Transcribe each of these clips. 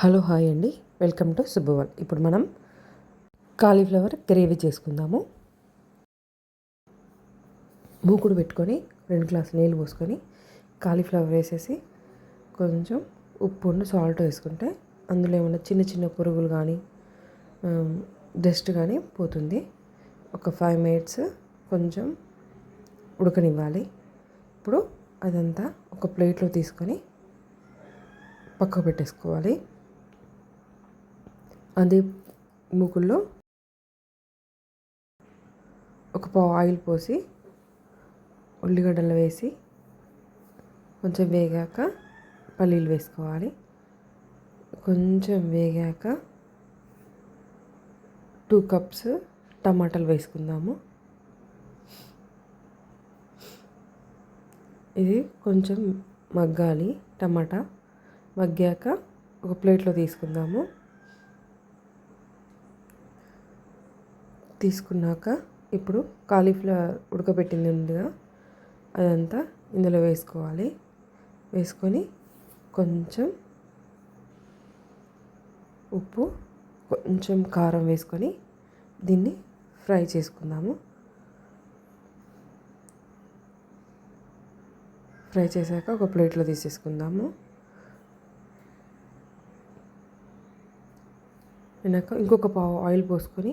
Hello hi అండి. Welcome to సుబ్బవల్ ఇప్పుడు మనం కాలీఫ్లవర్ గ్రేవీ చేసుకుందాము. మూకుడు పెట్టుకొని రెండు గ్లాసులు నీళ్ళు పోసుకొని కాలీఫ్లవర్ వేసేసి కొంచెం ఉప్పు సాల్ట్ వేసుకుంటే అందులో ఏమైనా చిన్న చిన్న పురుగులు కానీ డస్ట్ కానీ పోతుంది. ఒక ఫైవ్ మినిట్స్ కొంచెం ఉడకనివ్వాలి. ఇప్పుడు అదంతా ఒక ప్లేట్లో తీసుకొని పక్కకు పెట్టేసుకోవాలి. అదే మూకుల్లో ఒక పావు ఆయిల్ పోసి ఉల్లిగడ్డలు వేసి కొంచెం వేగాక పల్లీలు వేసుకోవాలి. కొంచెం వేగాక టూ కప్స్ టమాటాలు వేసుకుందాము. ఇది కొంచెం మగ్గాలి. టమాటా మగ్గాక ఒక ప్లేట్లో తీసుకుందాము. తీసుకున్నాక ఇప్పుడు కాలీఫ్లవర్ ఉడకబెట్టింది ఉందిగా అదంతా ఇందులో వేసుకోవాలి. వేసుకొని కొంచెం ఉప్పు కొంచెం కారం వేసుకొని దీన్ని ఫ్రై చేసుకుందాము. ఫ్రై చేశాక ఒక ప్లేట్లో తీసేసుకుందాము. వెనక ఇంకొక పావు ఆయిల్ పోసుకొని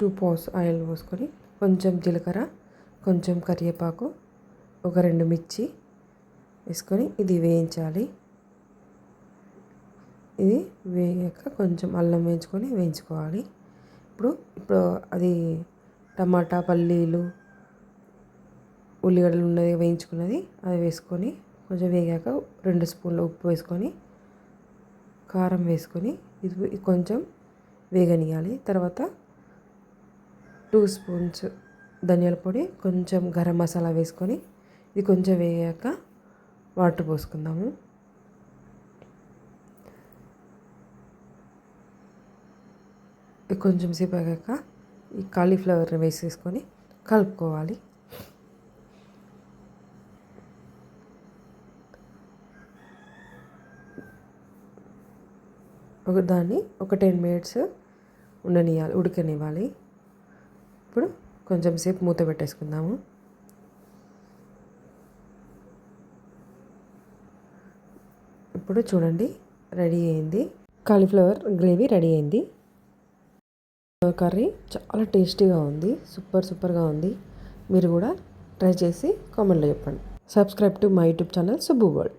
టూ పాస్ ఆయిల్ పోసుకొని కొంచెం జీలకర్ర కొంచెం కరివేపాకు ఒక రెండు మిర్చి వేసుకొని ఇది వేయించాలి. ఇది వేయాక కొంచెం అల్లం వేయించుకొని వేయించుకోవాలి. ఇప్పుడు ఇప్పుడు అది టమాటా పల్లీలు ఉల్లిగడ్డలు ఉన్నది వేయించుకున్నది అది వేసుకొని కొంచెం వేగాక రెండు స్పూన్లు ఉప్పు వేసుకొని కారం వేసుకొని ఇది కొంచెం వేగనియాలి తర్వాత టూ స్పూన్స్ ధనియాల పొడి కొంచెం గరం మసాలా వేసుకొని ఇది కొంచెం వేయాక వాటర్ పోసుకుందాము. కొంచెం సేపు అయ్యాక ఈ కాలీఫ్లవర్ వేసేసుకొని కలుపుకోవాలి. ఒక దాన్ని ఒక టెన్ మినిట్స్ ఉండనియాలి ఉడకనివ్వాలి. ఇప్పుడు కొంచెం సేపు మూత పెట్టేసుకుందాము. ఇప్పుడు చూడండి రెడీ అయింది. కాలీఫ్లవర్ గ్రేవీ రెడీ అయింది. కర్రీ చాలా టేస్టీగా ఉంది సూపర్ సూపర్గా ఉంది. మీరు కూడా ట్రై చేసి కామెంట్లో చెప్పండి. Subscribe to my YouTube channel Subbu world.